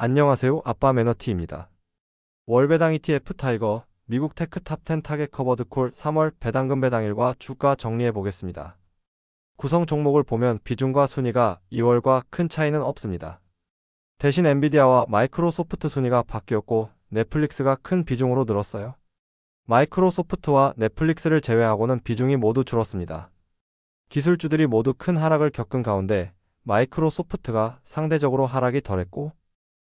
안녕하세요. 아빠 매너티입니다. 월배당 ETF 타이거 미국 테크 탑10 타겟 커버드 콜 3월 배당금 배당일과 주가 정리해 보겠습니다. 구성 종목을 보면 비중과 순위가 2월과 큰 차이는 없습니다. 대신 엔비디아와 마이크로소프트 순위가 바뀌었고 넷플릭스가 큰 비중으로 늘었어요. 마이크로소프트와 넷플릭스를 제외하고는 비중이 모두 줄었습니다. 기술주들이 모두 큰 하락을 겪은 가운데 마이크로소프트가 상대적으로 하락이 덜했고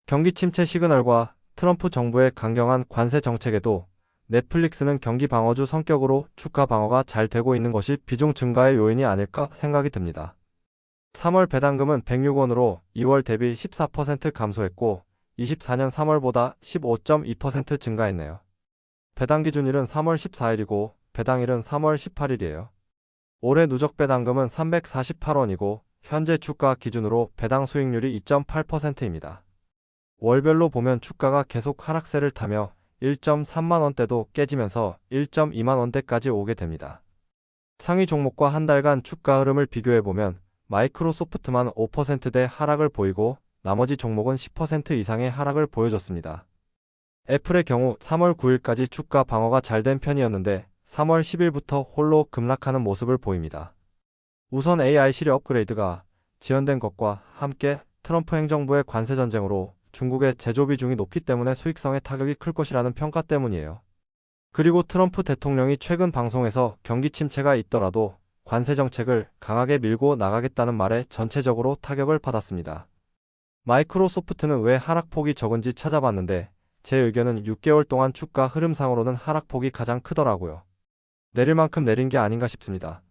경기 침체 시그널과 트럼프 정부의 강경한 관세 정책에도 넷플릭스는 경기 방어주 성격으로 주가 방어가 잘 되고 있는 것이 비중 증가의 요인이 아닐까 생각이 듭니다. 3월 배당금은 106원으로 2월 대비 14% 감소했고 24년 3월보다 15.2% 증가했네요. 배당 기준일은 3월 14일이고 배당일은 3월 18일이에요. 올해 누적 배당금은 348원이고 현재 주가 기준으로 배당 수익률이 2.8%입니다. 월별로 보면 주가가 계속 하락세를 타며 1.3만 원대도 깨지면서 1.2만 원대까지 오게 됩니다. 상위 종목과 한 달간 주가 흐름을 비교해 보면 마이크로소프트만 5%대 하락을 보이고 나머지 종목은 10% 이상의 하락을 보여줬습니다. 애플의 경우 3월 9일까지 주가 방어가 잘 된 편이었는데 3월 10일부터 홀로 급락하는 모습을 보입니다. 우선 AI 시리 업그레이드가 지연된 것과 함께 트럼프 행정부의 관세 전쟁으로 중국의 제조 비중이 높기 때문에 수익성에 타격이 클 것이라는 평가 때문이에요. 그리고 트럼프 대통령이 최근 방송에서 경기 침체가 있더라도 관세 정책을 강하게 밀고 나가겠다는 말에 전체적으로 타격을 받았습니다. 마이크로소프트는 왜 하락폭이 적은지 찾아봤는데 제 의견은 6개월 동안 주가 흐름상으로는 하락폭이 가장 크더라고요. 내릴 만큼 내린 게 아닌가 싶습니다.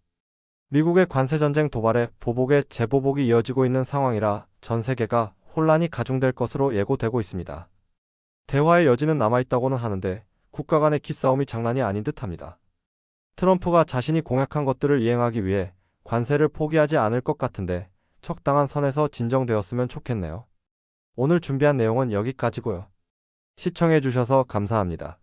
미국의 관세 전쟁 도발에 보복의 재보복이 이어지고 있는 상황이라 전 세계가 혼란이 가중될 것으로 예고되고 있습니다. 대화의 여지는 남아있다고는 하는데 국가 간의 기싸움이 장난이 아닌 듯합니다. 트럼프가 자신이 공약한 것들을 이행하기 위해 관세를 포기하지 않을 것 같은데 적당한 선에서 진정되었으면 좋겠네요. 오늘 준비한 내용은 여기까지고요. 시청해주셔서 감사합니다.